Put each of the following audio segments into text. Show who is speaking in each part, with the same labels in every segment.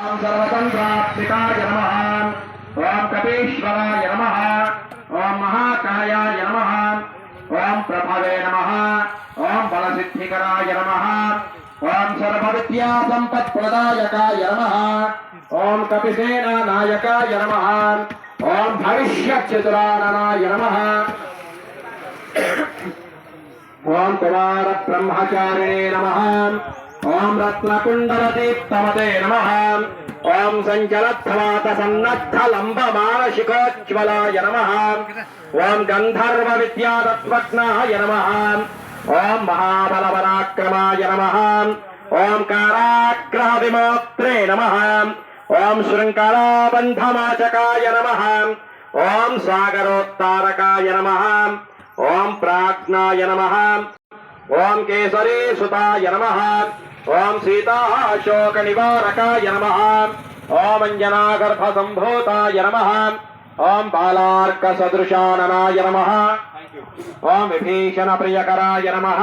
Speaker 1: सर्वतन्त्रात्मिकाय नमः। ओम कपीश्वराय नमः। ॐ महाकायाय नमः। ॐ प्रभवे नमः। ॐ बलसिद्धिकराय नमः। ॐ सर्वविद्यासम्पत्प्रदायकाय नमः। ॐ कपिसेनानायकाय नमः। ॐ भविष्यचतुराननाय नमः। ॐ कुमारब्रह्मचारिणे नमः। ओम रत्न ॐ रत्नकुण्डलदीप्तमदे नमः। ॐ सञ्चलत्सवातसन्नद्धलम्बमानशिखोज्ज्वलाय नमः। ॐ गन्धर्वविद्यातत्त्वज्ञाय नमः। ॐ महाबलपराक्रमाय नमः। काराग्रह विमोत्रे नमः। श्रृंखला शृङ्खलाबन्धमाचकाय नमः। ओं सागरोत्तारकाय नमः। ओं प्राज्ञाय नमः। ओं केसरी सुताय नमः। ओम सीता ॐ सीताशोकनिवारकाय नमः। ॐ अञ्जनागर्भसम्भूताय नमः। ॐ बालार्कसदृशाननाय नमः। ॐ विभीषणप्रियकराय नमः।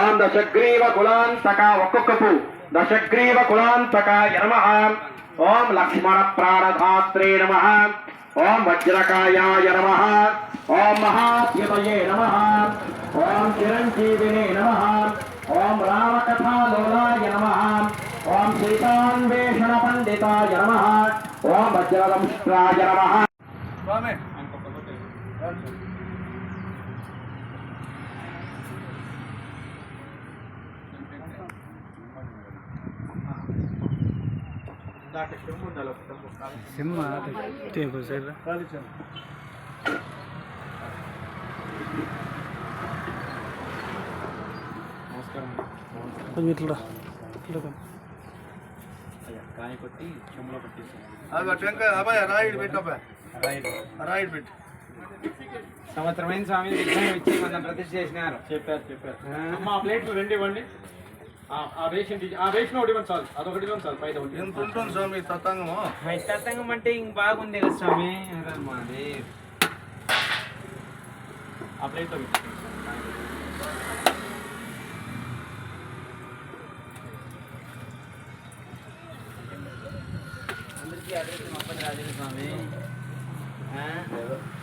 Speaker 1: ॐ दशग्रीवकुलान्तका वकुक्कपु दशग्रीवकुलान्तकाय नमः। लक्ष्मण लक्ष्मणप्राणधात्रे नमः। ओम वज्रकायाय नमः। ओम महाद्युतये नमः। ओम चिरंजीविने नमः। దశగ్రీవ కులాంతకాయ నమ ఓం లక్ష్మణ ప్రాణధాత్రే నమ ఓం వజ్రకాయాయ నమ ఓం మహాద్యుతయే నమ ఓం చిరంజీవినే నమ ఓం రామకథాలోలాయ నమ ఓం సీతాన్వేషణ పండితాయ నమ ఓం వజ్రదంష్ట్రాయ నమ
Speaker 2: సిమ్ టేబుల్ సైడ్ కొంచెం ఇట్లా ఇట్లా రా.
Speaker 3: కాయ కొట్టి చెమ్మలో పట్టేసాను సంవత్సరమైన స్వామి విగ్రహం ఇచ్చి మన ప్రతిష్ఠ చేసినారు.
Speaker 4: చెప్పారు చెప్పారు. అమ్మ ఆ ప్లేట్లు రెండు ఇవ్వండి. ఆ- ఆ రేషన్ ఆ రేషన్ ఒకటి ఇవ్వండి చాలు. అదొకటి ఇవ్వండి చాలు పైన ఒకటి.
Speaker 5: ఎంత ఉంటుంది స్వామి ఈ తతంగము
Speaker 3: వైతత్వంగం అంటే ఇంక బాగుంది కదా స్వామి. మాది.
Speaker 4: ఆ ప్లేట్లో పెట్టండి.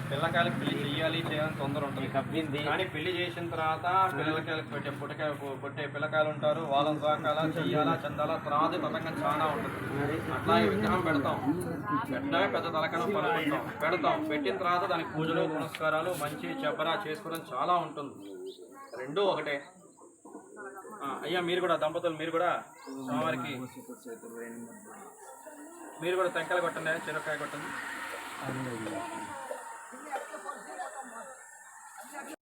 Speaker 4: పిల్లకాయలకు పెళ్ళి చెయ్యాలి చేయాలని తొందర ఉంటుంది.
Speaker 3: అబ్బింది
Speaker 4: కానీ పెళ్ళి చేసిన తర్వాత పిల్లకాయలకు పెట్టే పుట్టకాయ పుట్టే పిల్లకాయలు ఉంటారు. వాళ్ళని సాకాలా చెయ్యాలా చెందాలా తర్వాత తతంగం చాలా ఉంటుంది.
Speaker 3: మరి?
Speaker 4: అట్లాగే విగ్రహం పెడతాం. వెంటనే పెద్ద తలకనం పలుకుంటాం పెడతాం. పెట్టిన తర్వాత దానికి పూజలు పునస్కారాలు మంచి చెప్పరా చేసుకోవడం చాలా ఉంటుంది. రెండూ ఒకటే. అయ్యా మీరు కూడా దంపతులు మీరు కూడా స్వామివారికి మీరు కూడా తెంకాయలు కొట్టండి చెరక్కాయ కొట్టండి.